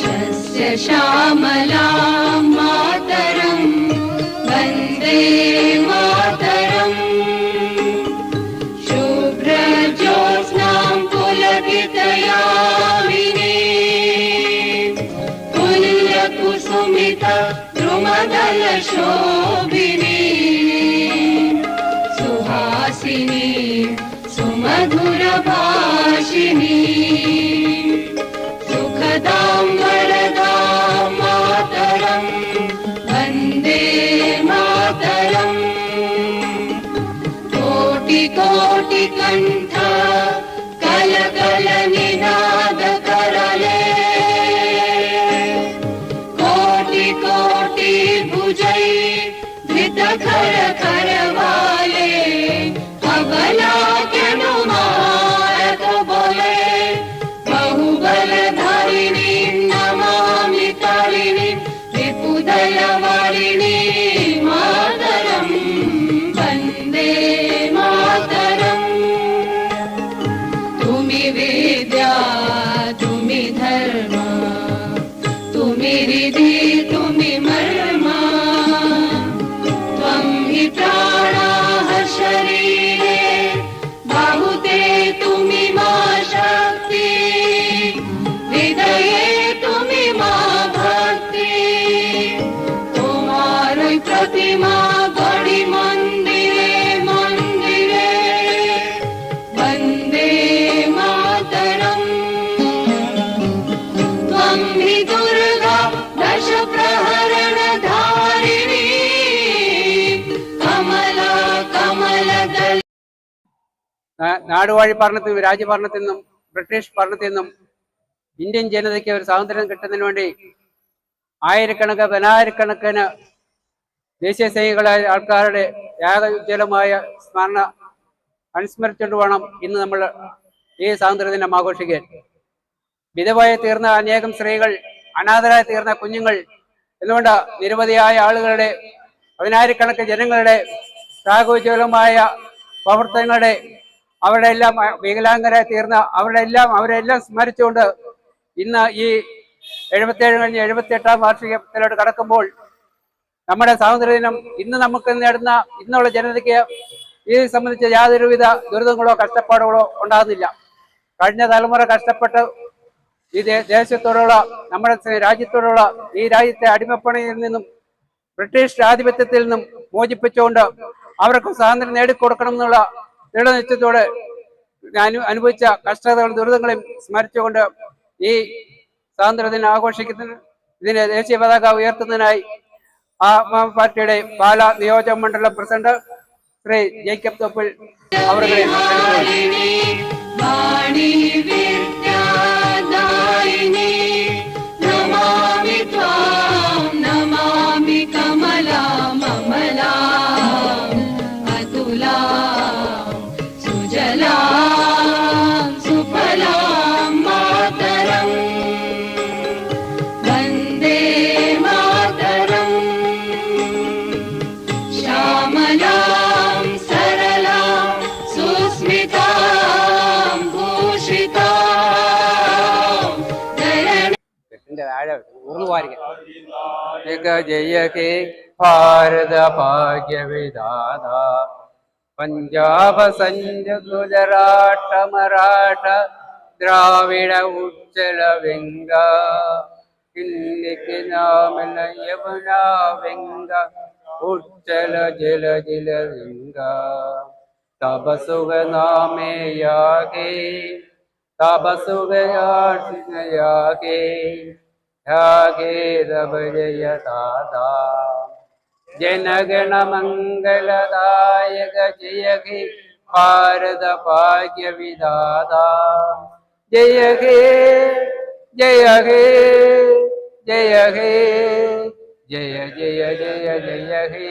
शस्य श्यामला मातरम् वन्दे मातरम्। शुभ्रज्योत्स्नां पुलकितयामिनी। पुल्यकुसुमित द्रुमदलशोभिनी। सुहासिनी सुमधुरभाषिणी कोटि कोटि कण्ठ कल निनाद करले। कोटि कोटि भुजै धृत विधि നാടുവാഴി ഭരണത്തിൽ നിന്നും രാജ്യഭരണത്തിൽ നിന്നും ബ്രിട്ടീഷ് ഭരണത്തിൽ നിന്നും ഇന്ത്യൻ ജനതയ്ക്ക് ഒരു സ്വാതന്ത്ര്യം കിട്ടുന്നതിന് വേണ്ടി ആയിരക്കണക്കിന് പതിനായിരക്കണക്കിന് ദേശീയ സൈനികളായ ആൾക്കാരുടെ ത്യാഗോജ്വലമായ സ്മരണ അനുസ്മരിച്ചുകൊണ്ട് വേണം ഇന്ന് നമ്മൾ ഈ സ്വാതന്ത്ര്യ ദിനം ആഘോഷിക്കാൻ. വിധവായി തീർന്ന അനേകം സ്ത്രീകൾ അനാഥരായി തീർന്ന കുഞ്ഞുങ്ങൾ എന്നുകൊണ്ട് നിരവധിയായ ആളുകളുടെ പതിനായിരക്കണക്കിന് ജനങ്ങളുടെ ത്യാഗോജ്വലമായ പ്രവർത്തനങ്ങളുടെ അവരുടെ എല്ലാം വികലാംഗരായി തീർന്ന അവരുടെ എല്ലാം അവരെല്ലാം സ്മരിച്ചുകൊണ്ട് ഇന്ന് ഈ എഴുപത്തിയേഴ് കഴിഞ്ഞ് എഴുപത്തി എട്ടാം വാർഷികത്തിലോട്ട് കടക്കുമ്പോൾ നമ്മുടെ സ്വാതന്ത്ര്യ ദിനം ഇന്ന് നമുക്ക് നേടുന്ന ഇന്നുള്ള ജനതയ്ക്ക് ഇത് സംബന്ധിച്ച് യാതൊരുവിധ ദുരിതങ്ങളോ കഷ്ടപ്പാടുകളോ ഉണ്ടാകുന്നില്ല. കഴിഞ്ഞ തലമുറ കഷ്ടപ്പെട്ട് ഈ ദേശത്തോടുള്ള നമ്മുടെ രാജ്യത്തോടുള്ള ഈ രാജ്യത്തെ അടിമപ്പണിയിൽ നിന്നും ബ്രിട്ടീഷ് ആധിപത്യത്തിൽ നിന്നും മോചിപ്പിച്ചുകൊണ്ട് അവർക്ക് സ്വാതന്ത്ര്യം നേടിക്കൊടുക്കണം എന്നുള്ള ദൃഢനിശ്ചയത്തോടെ അനു അനുഭവിച്ച കഷ്ടതകളും ദുരിതങ്ങളെയും സ്മരിച്ചുകൊണ്ട് ഈ സ്വാതന്ത്ര്യദിനം ആഘോഷിക്കുന്നതിന് ഇതിന് ദേശീയ പതാക ഉയർത്തുന്നതിനായി ആം പാർട്ടിയുടെ പാല നിയോജക മണ്ഡലം പ്രസിഡന്റ് ശ്രീ ജേക്കബ് തോപ്പിൽ അവരുടെ താഴെ ഊർന്നു ജഗ ജയ ഹേ ഭാരത ഭാഗ്യ വിധാത. പഞ്ചാബ സഞ്ജ ഗുജറാട്ട മറാഠ ദ്രാവിഡ ഉജ്ജല വെങ്ക. കില്ലിക്ക് നാമല യമുന വെങ്ക. ഉജ്ജല ജല ജല വെങ്ക. തപ സുഖ നാമേ തപ ध्याकेदभजयतादा जनगणमङ्गलदायक जय हि पारदभाग्यविदादा जय हे जय हे जय हे जय जय जय जय हे